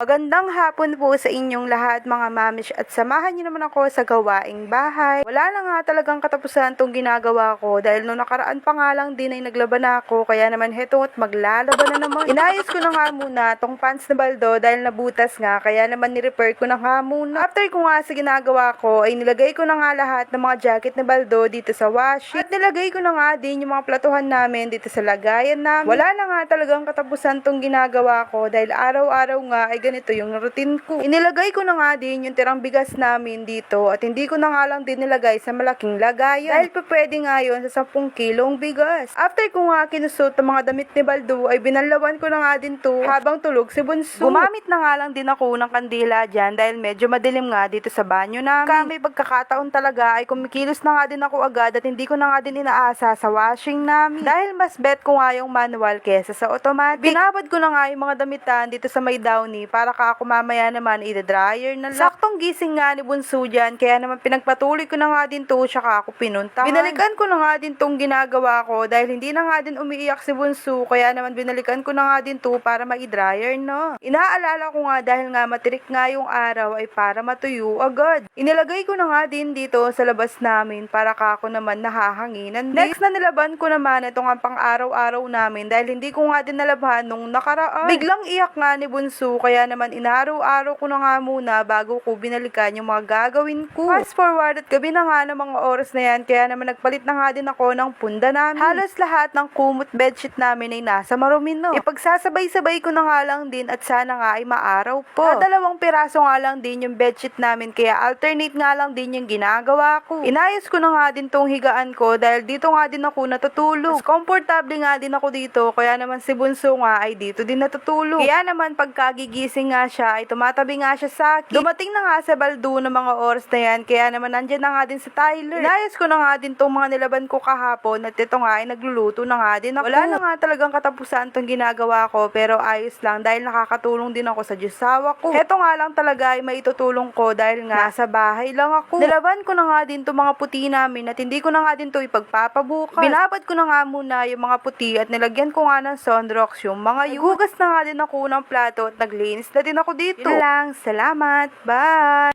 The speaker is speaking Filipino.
Magandang hapon po sa inyong lahat mga mamish at samahan niyo naman ako sa gawaing bahay. Wala na nga talagang katapusan tong ginagawa ko dahil nung nakaraan pa nga lang din ay naglaban na ako kaya naman heto at maglalaban na naman. Inayos ko na nga muna tong pants na baldo dahil nabutas nga kaya naman ni-repair ko na nga muna. After ko nga sa ginagawa ko ay nilagay ko na nga lahat ng mga jacket na baldo dito sa washing at nilagay ko na nga din yung mga platuhan namin dito sa lagayan namin. Wala na nga talagang katapusan tong ginagawa ko dahil araw-araw nga ay ganito yung routine ko. Inilagay ko na nga din yung tirang bigas namin dito at hindi ko na nga lang din nilagay sa malaking lagayan dahil pa pwede nga yun sa 10 kilong bigas. After ko nga kinusot ang mga damit ni Baldo ay binalawan ko na nga din to habang tulog si Bunso. Gumamit na nga lang din ako ng kandila dyan dahil medyo madilim nga dito sa banyo namin. Kami pagkakataon talaga ay kumikilos na nga din ako agad at hindi ko na nga din inaasa sa washing namin. Dahil mas bet ko nga yung manual kesa sa automatic. Binabad ko na nga yung mga damitan dito sa may downy para ka ako mamaya naman i-dryer na lang. Saktong gising nga ni Bunso dyan kaya naman pinagpatuloy ko na nga din to tsaka ako pinunta. Binalikan ko na nga din tong ginagawa ko dahil hindi na nga din umiiyak si Bunso kaya naman binalikan ko na nga din to para ma-dryer no. Inaalala ko nga dahil nga matirik nga yung araw ay para matuyo agad. Inilagay ko na nga din dito sa labas namin para ka ako naman nahahanginan. Next na nilaban ko naman itong ang pang-araw-araw namin dahil hindi ko nga din nalabhan nung nakaraan. Biglang iyak nga ni Bunso kaya naman inaraw-araw ko na nga muna bago ko binalikan yung mga gagawin ko. Fast forward at gabi na nga ng mga oras na yan kaya naman nagpalit na nga din ako ng punda namin. Halos lahat ng kumot bedsheet namin ay nasa marumin no. Ipagsasabay-sabay ko na nga lang din at sana nga ay maaraw po. Dalawang piraso nga lang din yung bedsheet namin kaya alternate nga lang din yung ginagawa ko. Inayos ko na nga din tong higaan ko dahil dito nga din ako natutulog. Mas komportable nga din ako dito kaya naman si Bunso nga ay dito din natutulog. Kaya naman pagkagigising nga siya ay tumatabi nga siya sa akin. Dumating na nga sa baldo ng mga oras na yan kaya naman nandyan na nga din sa Tyler. Inayos ko na nga din tong mga nilaban ko kahapon at ito nga ay nagluluto na nga din ako. Wala na nga talagang katapusan tong ginagawa ko pero ayos lang dahil nakakatulong din ako sa Diyosawa ko. Heto nga lang talaga ay maitutulong ko dahil nga nasa bahay lang ako. Nilaban ko na nga din tong mga puti namin at hindi ko na nga din to ipagpapabukas. Binabad ko na nga muna yung mga puti at nilagyan ko nga ng sunrocks yung mga yun. Hugas na nga din ako ng plato at naglinis na din ako dito. Yun lang. Salamat. Bye!